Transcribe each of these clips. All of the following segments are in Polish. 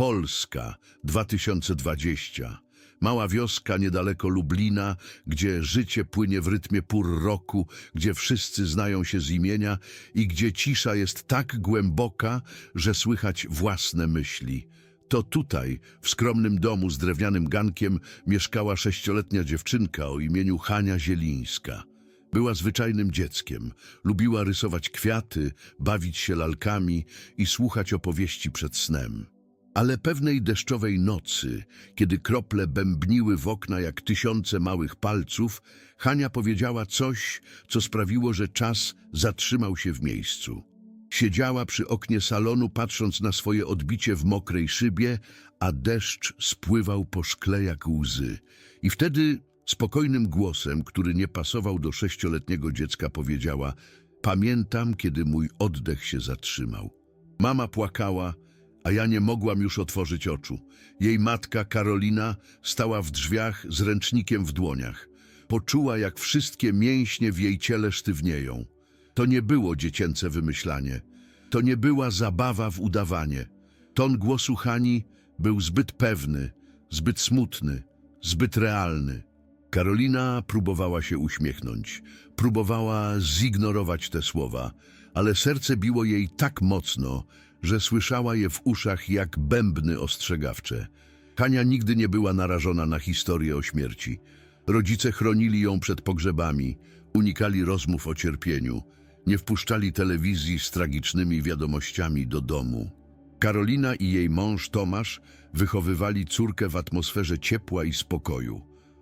Polska 2020. Mała wioska niedaleko Lublina, gdzie życie płynie w rytmie pór roku, gdzie wszyscy znają się z imienia i gdzie cisza jest tak głęboka, że słychać własne myśli. To tutaj, w skromnym domu z drewnianym gankiem, mieszkała sześcioletnia dziewczynka o imieniu Hania Zielińska. Była zwyczajnym dzieckiem, lubiła rysować kwiaty, bawić się lalkami i słuchać opowieści przed snem. Ale pewnej deszczowej nocy, kiedy krople bębniły w okna jak tysiące małych palców, Hania powiedziała coś, co sprawiło, że czas zatrzymał się w miejscu. Siedziała przy oknie salonu, patrząc na swoje odbicie w mokrej szybie, a deszcz spływał po szkle jak łzy. I wtedy spokojnym głosem, który nie pasował do sześcioletniego dziecka, powiedziała Pamiętam, kiedy mój oddech się zatrzymał. Mama płakała, a ja nie mogłam już otworzyć oczu. Jej matka, Karolina, stała w drzwiach z ręcznikiem w dłoniach. Poczuła, jak wszystkie mięśnie w jej ciele sztywnieją. To nie było dziecięce wymyślanie. To nie była zabawa w udawanie. Ton głosu Hani był zbyt pewny, zbyt smutny, zbyt realny. Karolina próbowała się uśmiechnąć. Próbowała zignorować te słowa, ale serce biło jej tak mocno, że słyszała je w uszach jak bębny ostrzegawcze. Hania nigdy nie była narażona na historię o śmierci. Rodzice chronili ją przed pogrzebami, unikali rozmów o cierpieniu, nie wpuszczali telewizji z tragicznymi wiadomościami do domu. Karolina i jej mąż Tomasz wychowywali córkę w atmosferze ciepła i spokoju.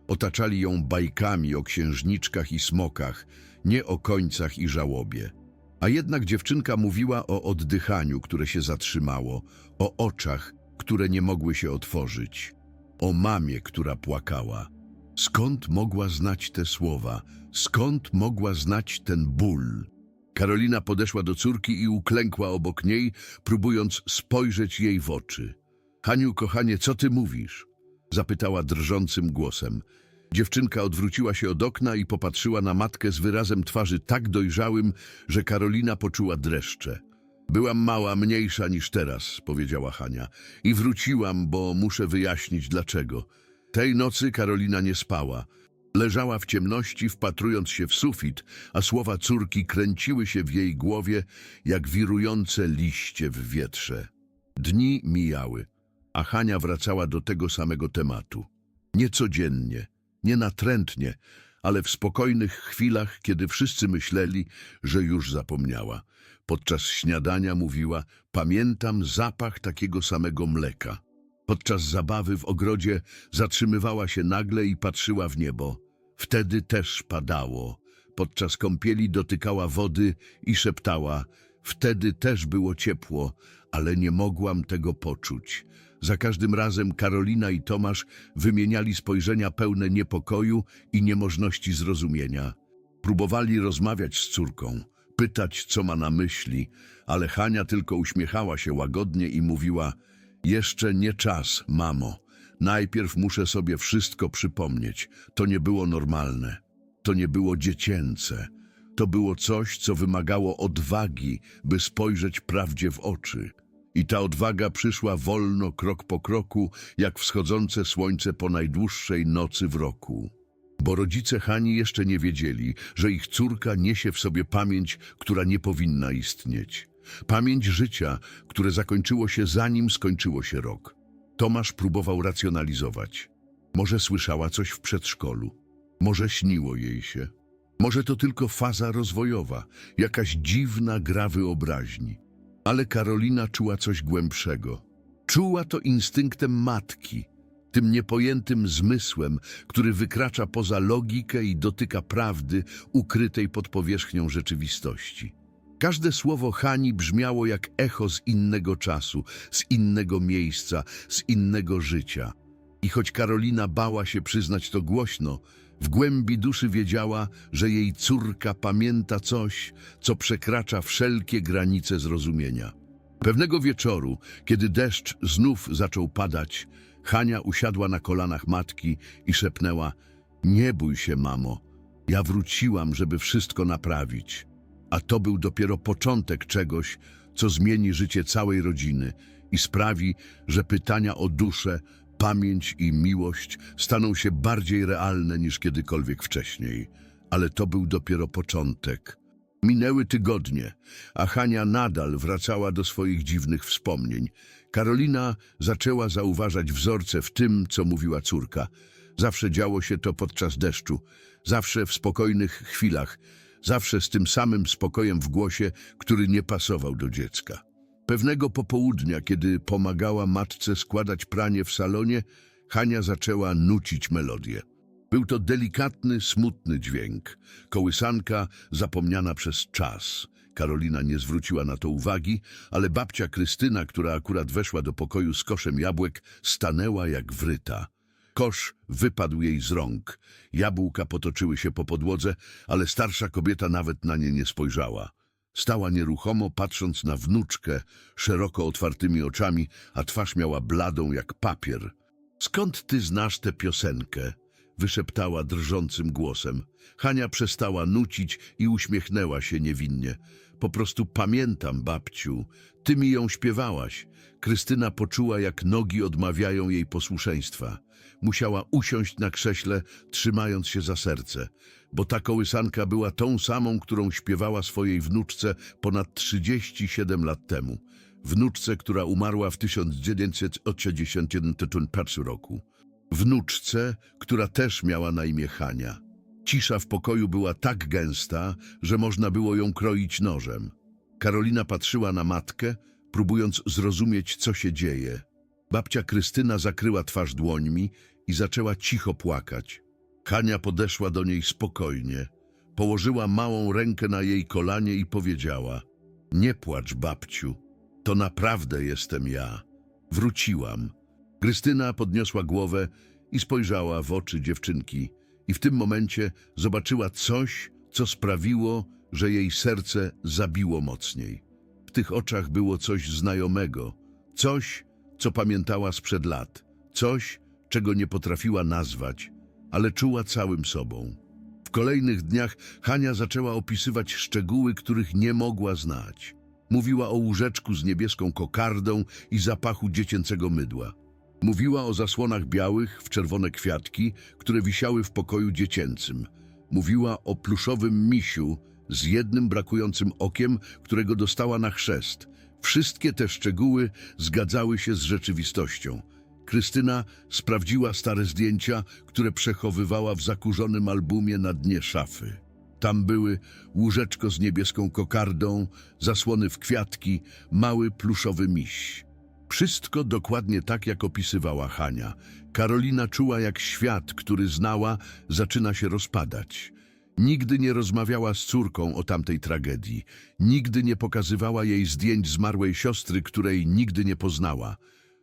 Otaczali ją bajkami o księżniczkach i smokach, nie o końcach i żałobie. A jednak dziewczynka mówiła o oddychaniu, które się zatrzymało, o oczach, które nie mogły się otworzyć, o mamie, która płakała. Skąd mogła znać te słowa? Skąd mogła znać ten ból? Karolina podeszła do córki i uklękła obok niej, próbując spojrzeć jej w oczy. Haniu, kochanie, co ty mówisz? Zapytała drżącym głosem. Dziewczynka odwróciła się od okna i popatrzyła na matkę z wyrazem twarzy tak dojrzałym, że Karolina poczuła dreszcze. Byłam mała, mniejsza niż teraz, powiedziała Hania. I wróciłam, bo muszę wyjaśnić dlaczego. Tej nocy Karolina nie spała. Leżała w ciemności, wpatrując się w sufit, a słowa córki kręciły się w jej głowie jak wirujące liście w wietrze. Dni mijały, a Hania wracała do tego samego tematu. Nie codziennie, nie natrętnie, ale w spokojnych chwilach, kiedy wszyscy myśleli, że już zapomniała. Podczas śniadania mówiła, pamiętam zapach takiego samego mleka. Podczas zabawy w ogrodzie zatrzymywała się nagle i patrzyła w niebo. Wtedy też padało. Podczas kąpieli dotykała wody i szeptała, wtedy też było ciepło, ale nie mogłam tego poczuć. Za każdym razem Karolina i Tomasz wymieniali spojrzenia pełne niepokoju i niemożności zrozumienia. Próbowali rozmawiać z córką, pytać, co ma na myśli, ale Hania tylko uśmiechała się łagodnie i mówiła Jeszcze nie czas, mamo. Najpierw muszę sobie wszystko przypomnieć. To nie było normalne. To nie było dziecięce. To było coś, co wymagało odwagi, by spojrzeć prawdzie w oczy. I ta odwaga przyszła wolno, krok po kroku, jak wschodzące słońce po najdłuższej nocy w roku. Bo rodzice Hani jeszcze nie wiedzieli, że ich córka niesie w sobie pamięć, która nie powinna istnieć. Pamięć życia, które zakończyło się zanim skończyło się rok. Tomasz próbował racjonalizować. Może słyszała coś w przedszkolu. Może śniło jej się. Może to tylko faza rozwojowa, jakaś dziwna gra wyobraźni. Ale Karolina czuła coś głębszego. Czuła to instynktem matki, tym niepojętym zmysłem, który wykracza poza logikę i dotyka prawdy ukrytej pod powierzchnią rzeczywistości. Każde słowo Hani brzmiało jak echo z innego czasu, z innego miejsca, z innego życia. I choć Karolina bała się przyznać to głośno, w głębi duszy wiedziała, że jej córka pamięta coś, co przekracza wszelkie granice zrozumienia. Pewnego wieczoru, kiedy deszcz znów zaczął padać, Hania usiadła na kolanach matki i szepnęła Nie bój się, mamo, ja wróciłam, żeby wszystko naprawić. A to był dopiero początek czegoś, co zmieni życie całej rodziny i sprawi, że pytania o duszę, pamięć i miłość staną się bardziej realne niż kiedykolwiek wcześniej. Ale to był dopiero początek. Minęły tygodnie, a Hania nadal wracała do swoich dziwnych wspomnień. Karolina zaczęła zauważać wzorce w tym, co mówiła córka. Zawsze działo się to podczas deszczu, zawsze w spokojnych chwilach, zawsze z tym samym spokojem w głosie, który nie pasował do dziecka. Pewnego popołudnia, kiedy pomagała matce składać pranie w salonie, Hania zaczęła nucić melodię. Był to delikatny, smutny dźwięk, kołysanka zapomniana przez czas. Karolina nie zwróciła na to uwagi, ale babcia Krystyna, która akurat weszła do pokoju z koszem jabłek, stanęła jak wryta. Kosz wypadł jej z rąk. Jabłka potoczyły się po podłodze, ale starsza kobieta nawet na nie nie spojrzała. Stała nieruchomo, patrząc na wnuczkę, szeroko otwartymi oczami, a twarz miała bladą jak papier. Skąd ty znasz tę piosenkę? wyszeptała drżącym głosem. Hania przestała nucić i uśmiechnęła się niewinnie. Po prostu pamiętam, babciu, ty mi ją śpiewałaś. Krystyna poczuła, jak nogi odmawiają jej posłuszeństwa. Musiała usiąść na krześle, trzymając się za serce, bo ta kołysanka była tą samą, którą śpiewała swojej wnuczce ponad 37 lat temu. Wnuczce, która umarła w 1981 roku. Wnuczce, która też miała na imię Hania. Cisza w pokoju była tak gęsta, że można było ją kroić nożem. Karolina patrzyła na matkę, próbując zrozumieć, co się dzieje. Babcia Krystyna zakryła twarz dłońmi i zaczęła cicho płakać. Hania podeszła do niej spokojnie, położyła małą rękę na jej kolanie i powiedziała: Nie płacz, babciu, to naprawdę jestem ja. Wróciłam. Krystyna podniosła głowę i spojrzała w oczy dziewczynki, i w tym momencie zobaczyła coś, co sprawiło, że jej serce zabiło mocniej. W tych oczach było coś znajomego, coś, co pamiętała sprzed lat, coś, czego nie potrafiła nazwać, ale czuła całym sobą. W kolejnych dniach Hania zaczęła opisywać szczegóły, których nie mogła znać. Mówiła o łóżeczku z niebieską kokardą i zapachu dziecięcego mydła. Mówiła o zasłonach białych w czerwone kwiatki, które wisiały w pokoju dziecięcym. Mówiła o pluszowym misiu z jednym brakującym okiem, którego dostała na chrzest. Wszystkie te szczegóły zgadzały się z rzeczywistością. Krystyna sprawdziła stare zdjęcia, które przechowywała w zakurzonym albumie na dnie szafy. Tam były łóżeczko z niebieską kokardą, zasłony w kwiatki, mały pluszowy miś. Wszystko dokładnie tak, jak opisywała Hania. Karolina czuła, jak świat, który znała, zaczyna się rozpadać. Nigdy nie rozmawiała z córką o tamtej tragedii. Nigdy nie pokazywała jej zdjęć zmarłej siostry, której nigdy nie poznała.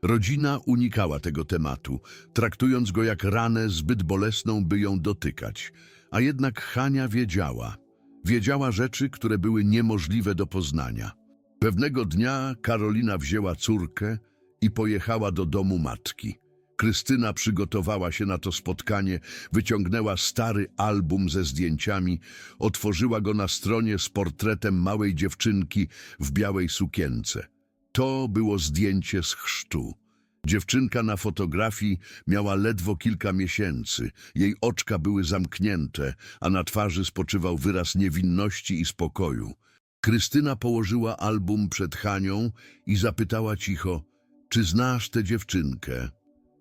Rodzina unikała tego tematu, traktując go jak ranę zbyt bolesną, by ją dotykać. A jednak Hania wiedziała. Wiedziała rzeczy, które były niemożliwe do poznania. Pewnego dnia Karolina wzięła córkę i pojechała do domu matki. Krystyna przygotowała się na to spotkanie, wyciągnęła stary album ze zdjęciami, otworzyła go na stronie z portretem małej dziewczynki w białej sukience. To było zdjęcie z chrztu. Dziewczynka na fotografii miała ledwo kilka miesięcy. Jej oczka były zamknięte, a na twarzy spoczywał wyraz niewinności i spokoju. Krystyna położyła album przed Hanią i zapytała cicho, czy znasz tę dziewczynkę?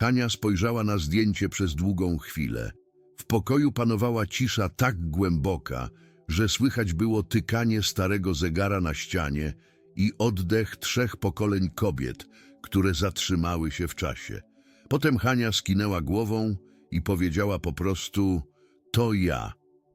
Hania spojrzała na zdjęcie przez długą chwilę. W pokoju panowała cisza tak głęboka, że słychać było tykanie starego zegara na ścianie i oddech trzech pokoleń kobiet, które zatrzymały się w czasie. Potem Hania skinęła głową i powiedziała po prostu to ja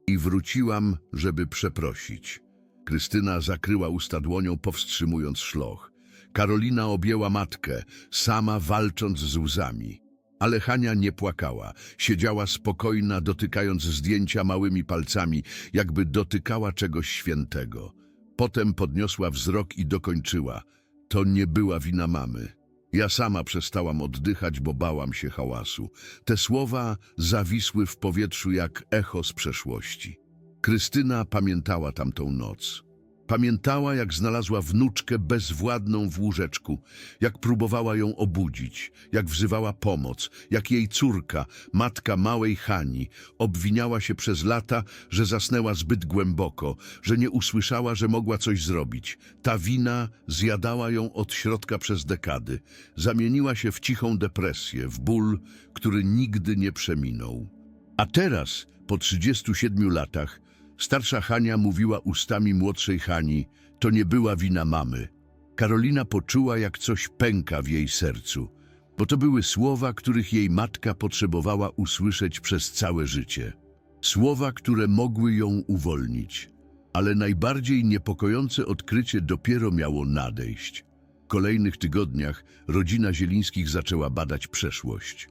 i wróciłam, żeby przeprosić. Krystyna zakryła usta dłonią, powstrzymując szloch. Karolina objęła matkę, sama walcząc z łzami. Ale Hania nie płakała. Siedziała spokojna, dotykając zdjęcia małymi palcami, jakby dotykała czegoś świętego. Potem podniosła wzrok i dokończyła. To nie była wina mamy. Ja sama przestałam oddychać, bo bałam się hałasu. Te słowa zawisły w powietrzu jak echo z przeszłości. Krystyna pamiętała tamtą noc. Pamiętała, jak znalazła wnuczkę bezwładną w łóżeczku, jak próbowała ją obudzić, jak wzywała pomoc, jak jej córka, matka małej Hani, obwiniała się przez lata, że zasnęła zbyt głęboko, że nie usłyszała, że mogła coś zrobić. Ta wina zjadała ją od środka przez dekady, zamieniła się w cichą depresję, w ból, który nigdy nie przeminął. A teraz, po 37 latach, starsza Hania mówiła ustami młodszej Hani, to nie była wina mamy. Karolina poczuła, jak coś pęka w jej sercu, bo to były słowa, których jej matka potrzebowała usłyszeć przez całe życie. Słowa, które mogły ją uwolnić. Ale najbardziej niepokojące odkrycie dopiero miało nadejść. W kolejnych tygodniach rodzina Zielińskich zaczęła badać przeszłość.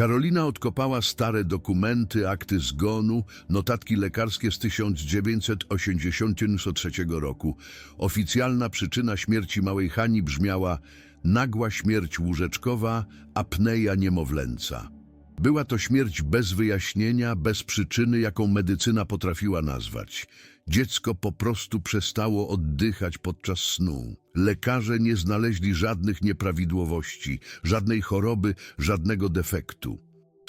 Karolina odkopała stare dokumenty, akty zgonu, notatki lekarskie z 1983 roku. Oficjalna przyczyna śmierci małej Hani brzmiała nagła śmierć łóżeczkowa, apneja niemowlęca. Była to śmierć bez wyjaśnienia, bez przyczyny, jaką medycyna potrafiła nazwać. Dziecko po prostu przestało oddychać podczas snu. Lekarze nie znaleźli żadnych nieprawidłowości, żadnej choroby, żadnego defektu.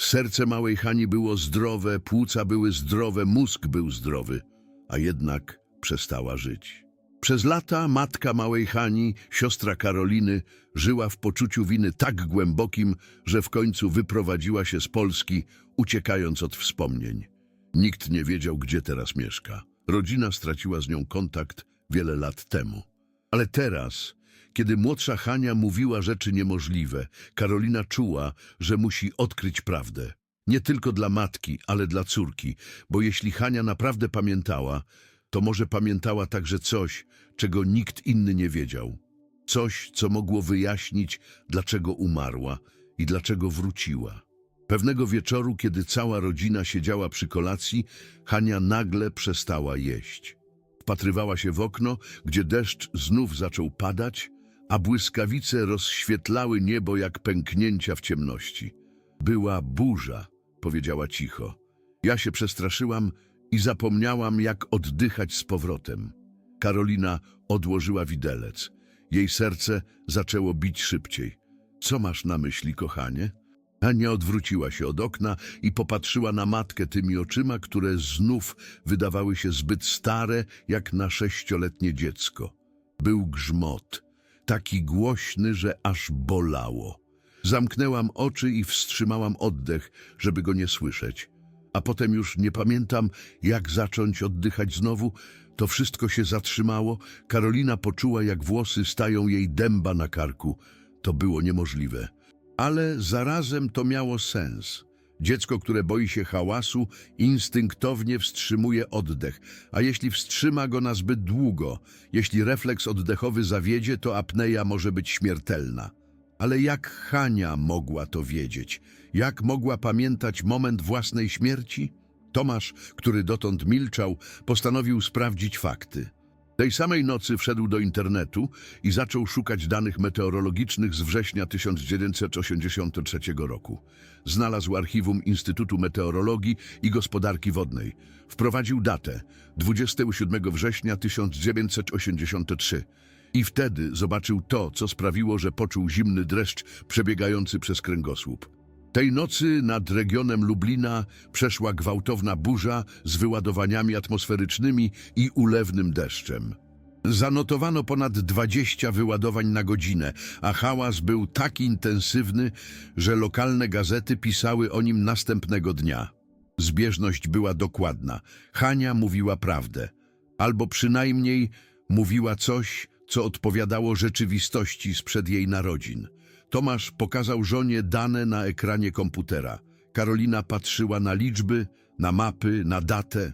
Serce małej Hani było zdrowe, płuca były zdrowe, mózg był zdrowy, a jednak przestała żyć. Przez lata matka małej Hani, siostra Karoliny, żyła w poczuciu winy tak głębokim, że w końcu wyprowadziła się z Polski, uciekając od wspomnień. Nikt nie wiedział, gdzie teraz mieszka. Rodzina straciła z nią kontakt wiele lat temu. Ale teraz, kiedy młodsza Hania mówiła rzeczy niemożliwe, Karolina czuła, że musi odkryć prawdę. Nie tylko dla matki, ale dla córki, bo jeśli Hania naprawdę pamiętała, to może pamiętała także coś, czego nikt inny nie wiedział. Coś, co mogło wyjaśnić, dlaczego umarła i dlaczego wróciła. Pewnego wieczoru, kiedy cała rodzina siedziała przy kolacji, Hania nagle przestała jeść. Wpatrywała się w okno, gdzie deszcz znów zaczął padać, a błyskawice rozświetlały niebo jak pęknięcia w ciemności. Była burza, powiedziała cicho. Ja się przestraszyłam i zapomniałam, jak oddychać z powrotem. Karolina odłożyła widelec. Jej serce zaczęło bić szybciej. Co masz na myśli, kochanie? Ania odwróciła się od okna i popatrzyła na matkę tymi oczyma, które znów wydawały się zbyt stare, jak na sześcioletnie dziecko. Był grzmot, taki głośny, że aż bolało. Zamknęłam oczy i wstrzymałam oddech, żeby go nie słyszeć. A potem już nie pamiętam, jak zacząć oddychać znowu. To wszystko się zatrzymało. Karolina poczuła, jak włosy stają jej dęba na karku. To było niemożliwe. Ale zarazem to miało sens. Dziecko, które boi się hałasu, instynktownie wstrzymuje oddech, a jeśli wstrzyma go na zbyt długo, jeśli refleks oddechowy zawiedzie, to apneja może być śmiertelna. Ale jak Hania mogła to wiedzieć? Jak mogła pamiętać moment własnej śmierci? Tomasz, który dotąd milczał, postanowił sprawdzić fakty. Tej samej nocy wszedł do internetu i zaczął szukać danych meteorologicznych z września 1983 roku. Znalazł archiwum Instytutu Meteorologii i Gospodarki Wodnej. Wprowadził datę 27 września 1983 i wtedy zobaczył to, co sprawiło, że poczuł zimny dreszcz przebiegający przez kręgosłup. Tej nocy nad regionem Lublina przeszła gwałtowna burza z wyładowaniami atmosferycznymi i ulewnym deszczem. Zanotowano ponad 20 wyładowań na godzinę, a hałas był tak intensywny, że lokalne gazety pisały o nim następnego dnia. Zbieżność była dokładna. Hania mówiła prawdę, albo przynajmniej mówiła coś, co odpowiadało rzeczywistości sprzed jej narodzin. Tomasz pokazał żonie dane na ekranie komputera. Karolina patrzyła na liczby, na mapy, na datę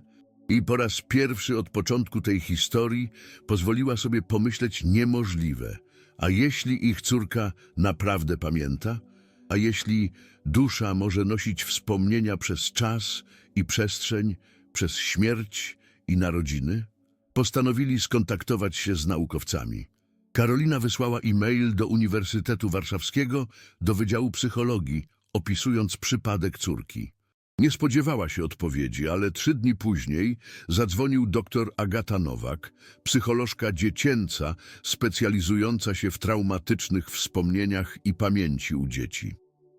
i po raz pierwszy od początku tej historii pozwoliła sobie pomyśleć niemożliwe. A jeśli ich córka naprawdę pamięta? A jeśli dusza może nosić wspomnienia przez czas i przestrzeń, przez śmierć i narodziny? Postanowili skontaktować się z naukowcami. Karolina wysłała e-mail do Uniwersytetu Warszawskiego, do Wydziału Psychologii, opisując przypadek córki. Nie spodziewała się odpowiedzi, ale trzy dni później zadzwonił dr Agata Nowak, psycholożka dziecięca specjalizująca się w traumatycznych wspomnieniach i pamięci u dzieci.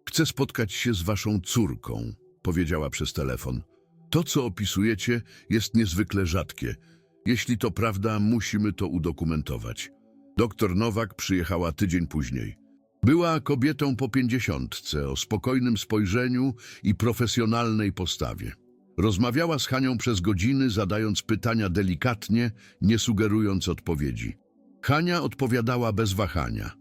Chcę spotkać się z waszą córką, powiedziała przez telefon. To, co opisujecie, jest niezwykle rzadkie. Jeśli to prawda, musimy to udokumentować. Doktor Nowak przyjechała tydzień później. Była kobietą po pięćdziesiątce, o spokojnym spojrzeniu i profesjonalnej postawie. Rozmawiała z Hanią przez godziny, zadając pytania delikatnie, nie sugerując odpowiedzi. Hania odpowiadała bez wahania.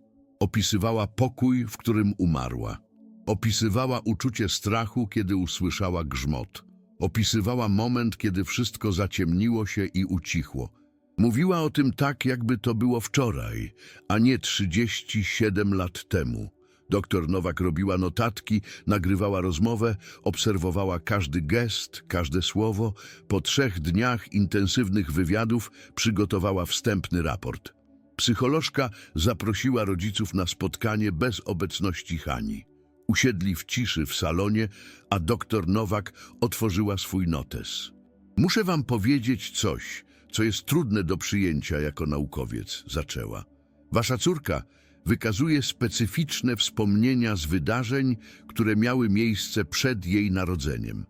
Opisywała pokój, w którym umarła. Opisywała uczucie strachu, kiedy usłyszała grzmot. Opisywała moment, kiedy wszystko zaciemniło się i ucichło. Mówiła o tym tak, jakby to było wczoraj, a nie 37 lat temu. Doktor Nowak robiła notatki, nagrywała rozmowę, obserwowała każdy gest, każde słowo. Po trzech dniach intensywnych wywiadów przygotowała wstępny raport. Psycholożka zaprosiła rodziców na spotkanie bez obecności Hani. Usiedli w ciszy w salonie, a doktor Nowak otworzyła swój notes. Muszę wam powiedzieć coś, co jest trudne do przyjęcia jako naukowiec, zaczęła. Wasza córka wykazuje specyficzne wspomnienia z wydarzeń, które miały miejsce przed jej narodzeniem.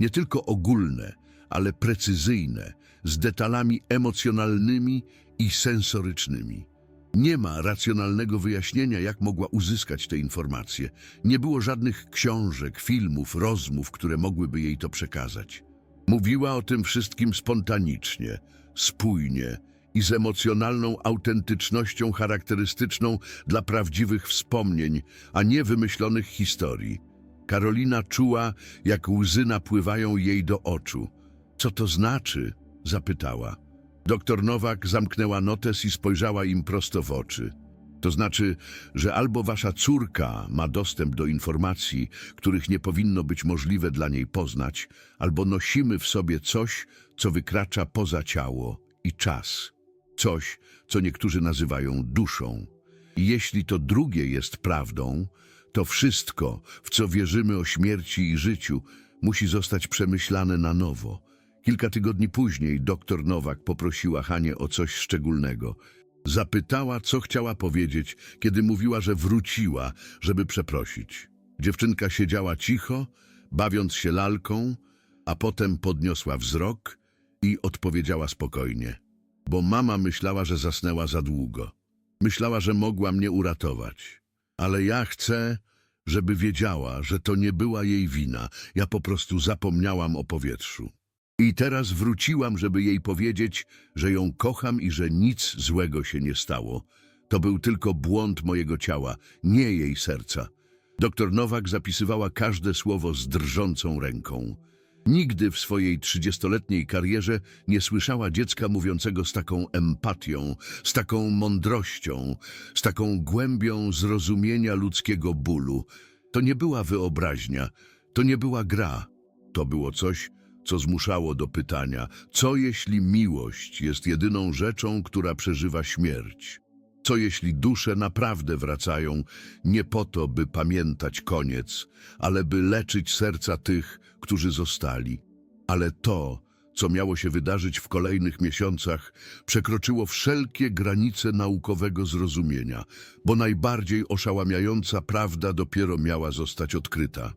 Nie tylko ogólne, ale precyzyjne, z detalami emocjonalnymi i sensorycznymi. Nie ma racjonalnego wyjaśnienia, jak mogła uzyskać te informacje. Nie było żadnych książek, filmów, rozmów, które mogłyby jej to przekazać. Mówiła o tym wszystkim spontanicznie, spójnie i z emocjonalną autentycznością charakterystyczną dla prawdziwych wspomnień, a nie wymyślonych historii. Karolina czuła, jak łzy napływają jej do oczu. Co to znaczy? zapytała. Doktor Nowak zamknęła notes i spojrzała im prosto w oczy. To znaczy, że albo wasza córka ma dostęp do informacji, których nie powinno być możliwe dla niej poznać, albo nosimy w sobie coś, co wykracza poza ciało i czas. Coś, co niektórzy nazywają duszą. I jeśli to drugie jest prawdą, to wszystko, w co wierzymy o śmierci i życiu, musi zostać przemyślane na nowo. Kilka tygodni później doktor Nowak poprosiła Hanię o coś szczególnego. Zapytała, co chciała powiedzieć, kiedy mówiła, że wróciła, żeby przeprosić. Dziewczynka siedziała cicho, bawiąc się lalką, a potem podniosła wzrok i odpowiedziała spokojnie. Bo mama myślała, że zasnęła za długo. Myślała, że mogła mnie uratować. Ale ja chcę, żeby wiedziała, że to nie była jej wina. Ja po prostu zapomniałam o powietrzu. I teraz wróciłam, żeby jej powiedzieć, że ją kocham i że nic złego się nie stało. To był tylko błąd mojego ciała, nie jej serca. Doktor Nowak zapisywała każde słowo z drżącą ręką. Nigdy w swojej trzydziestoletniej karierze nie słyszała dziecka mówiącego z taką empatią, z taką mądrością, z taką głębią zrozumienia ludzkiego bólu. To nie była wyobraźnia, to nie była gra. To było coś, co zmuszało do pytania, co jeśli miłość jest jedyną rzeczą, która przeżywa śmierć? Co jeśli dusze naprawdę wracają nie po to, by pamiętać koniec, ale by leczyć serca tych, którzy zostali? Ale to, co miało się wydarzyć w kolejnych miesiącach, przekroczyło wszelkie granice naukowego zrozumienia, bo najbardziej oszałamiająca prawda dopiero miała zostać odkryta.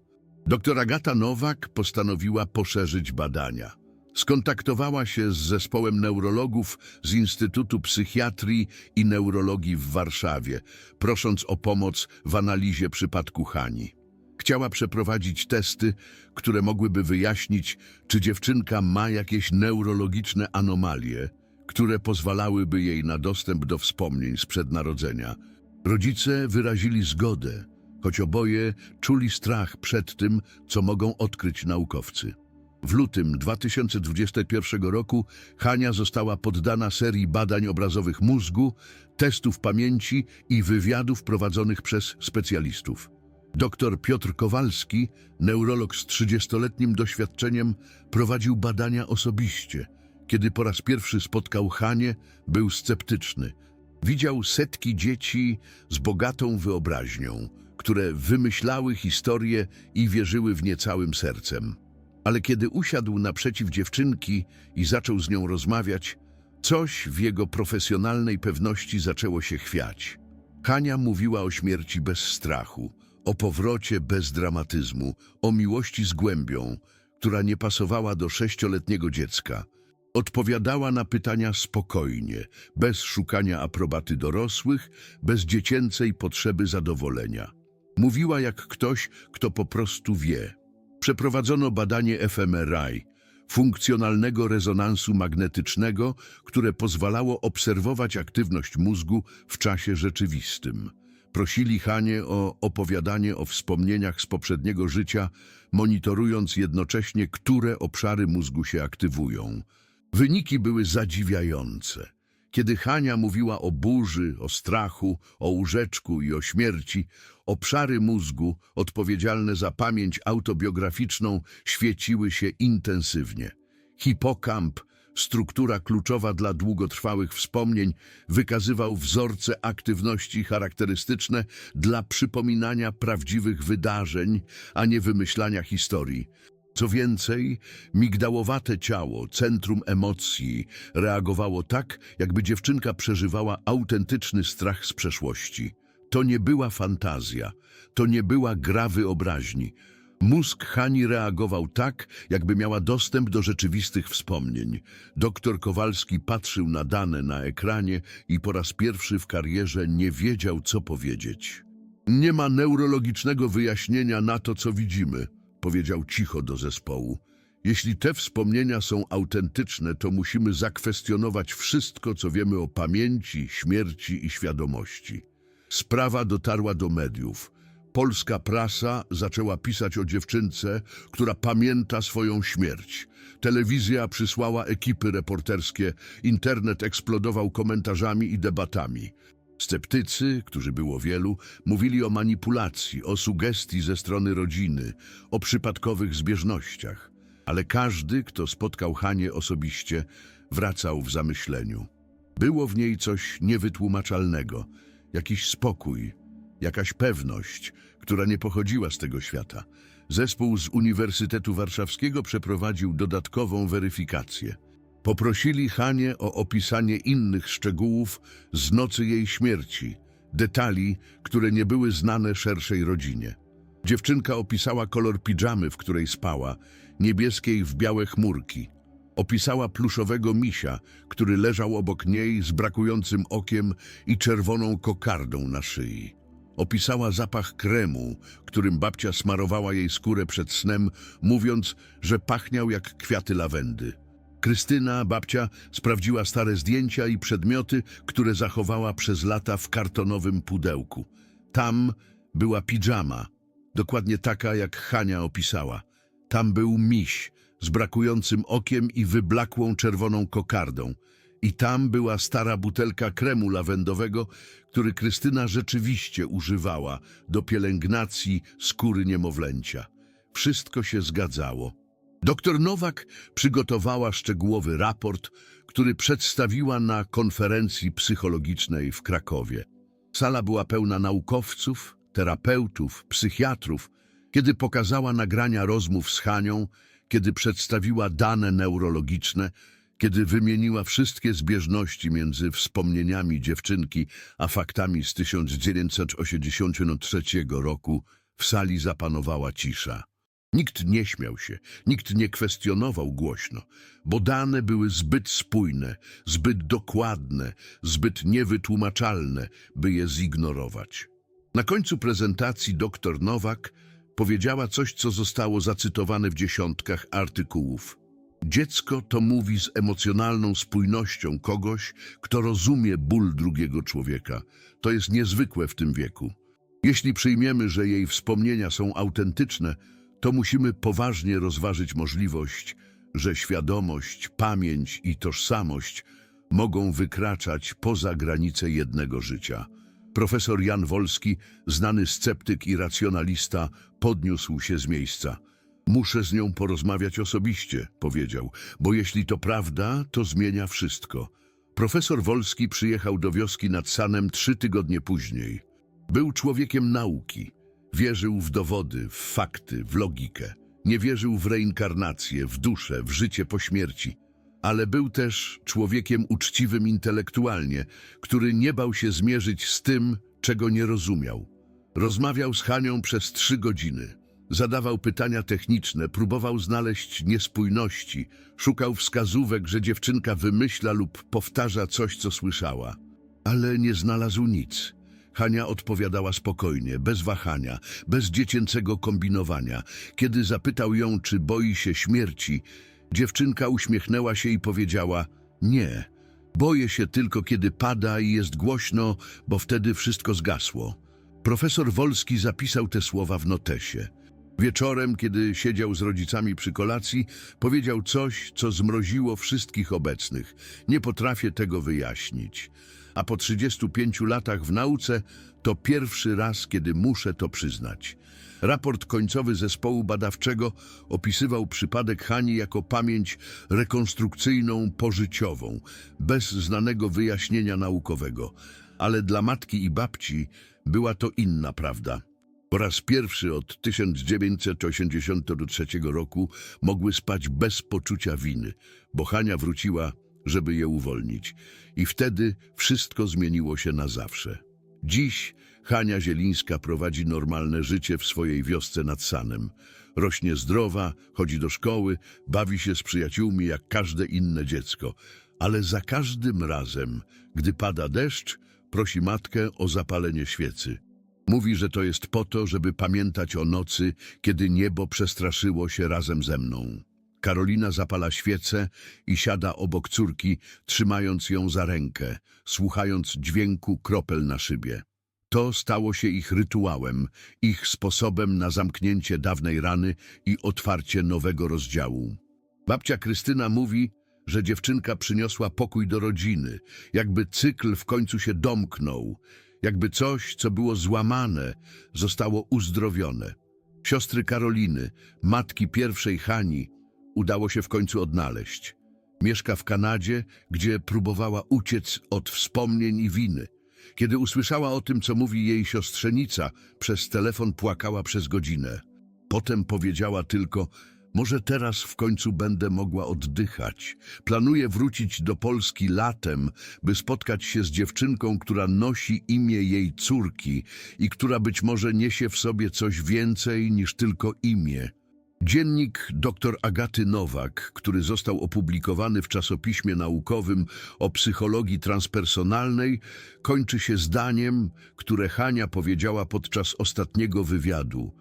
Doktor Agata Nowak postanowiła poszerzyć badania. Skontaktowała się z zespołem neurologów z Instytutu Psychiatrii i Neurologii w Warszawie, prosząc o pomoc w analizie przypadku Hani. Chciała przeprowadzić testy, które mogłyby wyjaśnić, czy dziewczynka ma jakieś neurologiczne anomalie, które pozwalałyby jej na dostęp do wspomnień sprzed narodzenia. Rodzice wyrazili zgodę, choć oboje czuli strach przed tym, co mogą odkryć naukowcy. W lutym 2021 roku Hania została poddana serii badań obrazowych mózgu, testów pamięci i wywiadów prowadzonych przez specjalistów. Dr Piotr Kowalski, neurolog z 30-letnim doświadczeniem, prowadził badania osobiście. Kiedy po raz pierwszy spotkał Hanię, był sceptyczny. Widział setki dzieci z bogatą wyobraźnią, które wymyślały historie i wierzyły w nie całym sercem. Ale kiedy usiadł naprzeciw dziewczynki i zaczął z nią rozmawiać, coś w jego profesjonalnej pewności zaczęło się chwiać. Hania mówiła o śmierci bez strachu, o powrocie bez dramatyzmu, o miłości z głębią, która nie pasowała do sześcioletniego dziecka. Odpowiadała na pytania spokojnie, bez szukania aprobaty dorosłych, bez dziecięcej potrzeby zadowolenia. Mówiła jak ktoś, kto po prostu wie. Przeprowadzono badanie fMRI, funkcjonalnego rezonansu magnetycznego, które pozwalało obserwować aktywność mózgu w czasie rzeczywistym. Prosili Hanie o opowiadanie o wspomnieniach z poprzedniego życia, monitorując jednocześnie, które obszary mózgu się aktywują. Wyniki były zadziwiające. Kiedy Hania mówiła o burzy, o strachu, o łóżeczku i o śmierci, obszary mózgu odpowiedzialne za pamięć autobiograficzną świeciły się intensywnie. Hipokamp, struktura kluczowa dla długotrwałych wspomnień, wykazywał wzorce aktywności charakterystyczne dla przypominania prawdziwych wydarzeń, a nie wymyślania historii. Co więcej, migdałowate ciało, centrum emocji, reagowało tak, jakby dziewczynka przeżywała autentyczny strach z przeszłości. To nie była fantazja, to nie była gra wyobraźni. Mózg Hani reagował tak, jakby miała dostęp do rzeczywistych wspomnień. Doktor Kowalski patrzył na dane na ekranie i po raz pierwszy w karierze nie wiedział, co powiedzieć. Nie ma neurologicznego wyjaśnienia na to, co widzimy, powiedział cicho do zespołu. Jeśli te wspomnienia są autentyczne, to musimy zakwestionować wszystko, co wiemy o pamięci, śmierci i świadomości. Sprawa dotarła do mediów. Polska prasa zaczęła pisać o dziewczynce, która pamięta swoją śmierć. Telewizja przysłała ekipy reporterskie, internet eksplodował komentarzami i debatami. Sceptycy, którzy było wielu, mówili o manipulacji, o sugestii ze strony rodziny, o przypadkowych zbieżnościach. Ale każdy, kto spotkał Hanię osobiście, wracał w zamyśleniu. Było w niej coś niewytłumaczalnego, jakiś spokój, jakaś pewność, która nie pochodziła z tego świata. Zespół z Uniwersytetu Warszawskiego przeprowadził dodatkową weryfikację. Poprosili Hanię o opisanie innych szczegółów z nocy jej śmierci, detali, które nie były znane szerszej rodzinie. Dziewczynka opisała kolor pidżamy, w której spała, niebieskiej w białe chmurki. Opisała pluszowego misia, który leżał obok niej z brakującym okiem i czerwoną kokardą na szyi. Opisała zapach kremu, którym babcia smarowała jej skórę przed snem, mówiąc, że pachniał jak kwiaty lawendy. Krystyna, babcia, sprawdziła stare zdjęcia i przedmioty, które zachowała przez lata w kartonowym pudełku. Tam była pidżama, dokładnie taka, jak Hania opisała. Tam był miś z brakującym okiem i wyblakłą czerwoną kokardą. I tam była stara butelka kremu lawendowego, który Krystyna rzeczywiście używała do pielęgnacji skóry niemowlęcia. Wszystko się zgadzało. Doktor Nowak przygotowała szczegółowy raport, który przedstawiła na konferencji psychologicznej w Krakowie. Sala była pełna naukowców, terapeutów, psychiatrów. Kiedy pokazała nagrania rozmów z Hanią, kiedy przedstawiła dane neurologiczne, kiedy wymieniła wszystkie zbieżności między wspomnieniami dziewczynki a faktami z 1983 roku, w sali zapanowała cisza. Nikt nie śmiał się, nikt nie kwestionował głośno, bo dane były zbyt spójne, zbyt dokładne, zbyt niewytłumaczalne, by je zignorować. Na końcu prezentacji dr Nowak powiedziała coś, co zostało zacytowane w dziesiątkach artykułów. Dziecko to mówi z emocjonalną spójnością kogoś, kto rozumie ból drugiego człowieka. To jest niezwykłe w tym wieku. Jeśli przyjmiemy, że jej wspomnienia są autentyczne, to musimy poważnie rozważyć możliwość, że świadomość, pamięć i tożsamość mogą wykraczać poza granice jednego życia. Profesor Jan Wolski, znany sceptyk i racjonalista, podniósł się z miejsca. Muszę z nią porozmawiać osobiście, powiedział, bo jeśli to prawda, to zmienia wszystko. Profesor Wolski przyjechał do wioski nad Sanem trzy tygodnie później. Był człowiekiem nauki. Wierzył w dowody, w fakty, w logikę. Nie wierzył w reinkarnację, w duszę, w życie po śmierci. Ale był też człowiekiem uczciwym intelektualnie, który nie bał się zmierzyć z tym, czego nie rozumiał. Rozmawiał z Hanią przez trzy godziny. Zadawał pytania techniczne, próbował znaleźć niespójności, szukał wskazówek, że dziewczynka wymyśla lub powtarza coś, co słyszała. Ale nie znalazł nic. Hania odpowiadała spokojnie, bez wahania, bez dziecięcego kombinowania. Kiedy zapytał ją, czy boi się śmierci, dziewczynka uśmiechnęła się i powiedziała: Nie, boję się tylko, kiedy pada i jest głośno, bo wtedy wszystko zgasło. Profesor Wolski zapisał te słowa w notesie. Wieczorem, kiedy siedział z rodzicami przy kolacji, powiedział coś, co zmroziło wszystkich obecnych. Nie potrafię tego wyjaśnić. A po 35 latach w nauce to pierwszy raz, kiedy muszę to przyznać. Raport końcowy zespołu badawczego opisywał przypadek Hani jako pamięć rekonstrukcyjną, pożyciową, bez znanego wyjaśnienia naukowego. Ale dla matki i babci była to inna prawda. Po raz pierwszy od 1983 roku mogły spać bez poczucia winy, bo Hania wróciła, żeby je uwolnić. I wtedy wszystko zmieniło się na zawsze. Dziś Hania Zielińska prowadzi normalne życie w swojej wiosce nad Sanem. Rośnie zdrowa, chodzi do szkoły, bawi się z przyjaciółmi jak każde inne dziecko. Ale za każdym razem, gdy pada deszcz, prosi matkę o zapalenie świecy. Mówi, że to jest po to, żeby pamiętać o nocy, kiedy niebo przestraszyło się razem ze mną. Karolina zapala świecę i siada obok córki, trzymając ją za rękę, słuchając dźwięku kropel na szybie. To stało się ich rytuałem, ich sposobem na zamknięcie dawnej rany i otwarcie nowego rozdziału. Babcia Krystyna mówi, że dziewczynka przyniosła pokój do rodziny, jakby cykl w końcu się domknął, jakby coś, co było złamane, zostało uzdrowione. Siostry Karoliny, matki pierwszej Hani, udało się w końcu odnaleźć. Mieszka w Kanadzie, gdzie próbowała uciec od wspomnień i winy. Kiedy usłyszała o tym, co mówi jej siostrzenica, przez telefon płakała przez godzinę. Potem powiedziała tylko, może teraz w końcu będę mogła oddychać. Planuję wrócić do Polski latem, by spotkać się z dziewczynką, która nosi imię jej córki i która być może niesie w sobie coś więcej niż tylko imię. Dziennik dr Agaty Nowak, który został opublikowany w czasopiśmie naukowym o psychologii transpersonalnej, kończy się zdaniem, które Hania powiedziała podczas ostatniego wywiadu.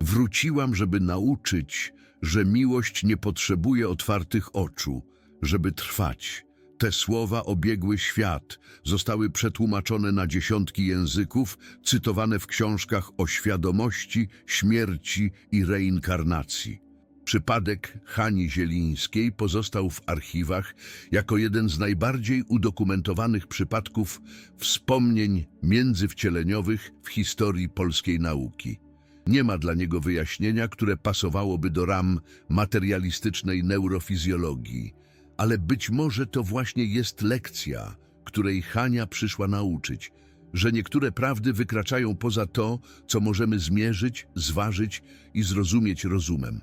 Wróciłam, żeby nauczyć, że miłość nie potrzebuje otwartych oczu, żeby trwać. Te słowa obiegły świat, zostały przetłumaczone na dziesiątki języków, cytowane w książkach o świadomości, śmierci i reinkarnacji. Przypadek Hani Zielińskiej pozostał w archiwach jako jeden z najbardziej udokumentowanych przypadków wspomnień międzywcieleniowych w historii polskiej nauki. Nie ma dla niego wyjaśnienia, które pasowałoby do ram materialistycznej neurofizjologii, ale być może to właśnie jest lekcja, której Hania przyszła nauczyć, że niektóre prawdy wykraczają poza to, co możemy zmierzyć, zważyć i zrozumieć rozumem.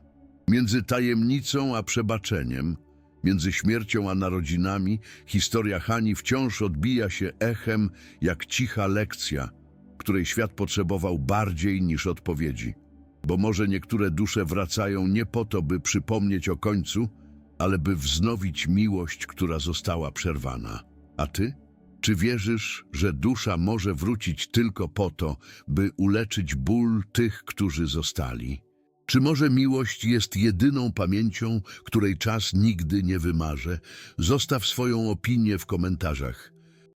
Między tajemnicą a przebaczeniem, między śmiercią a narodzinami, historia Hani wciąż odbija się echem jak cicha lekcja, której świat potrzebował bardziej niż odpowiedzi. Bo może niektóre dusze wracają nie po to, by przypomnieć o końcu, ale by wznowić miłość, która została przerwana. A ty? Czy wierzysz, że dusza może wrócić tylko po to, by uleczyć ból tych, którzy zostali? Czy może miłość jest jedyną pamięcią, której czas nigdy nie wymarze? Zostaw swoją opinię w komentarzach.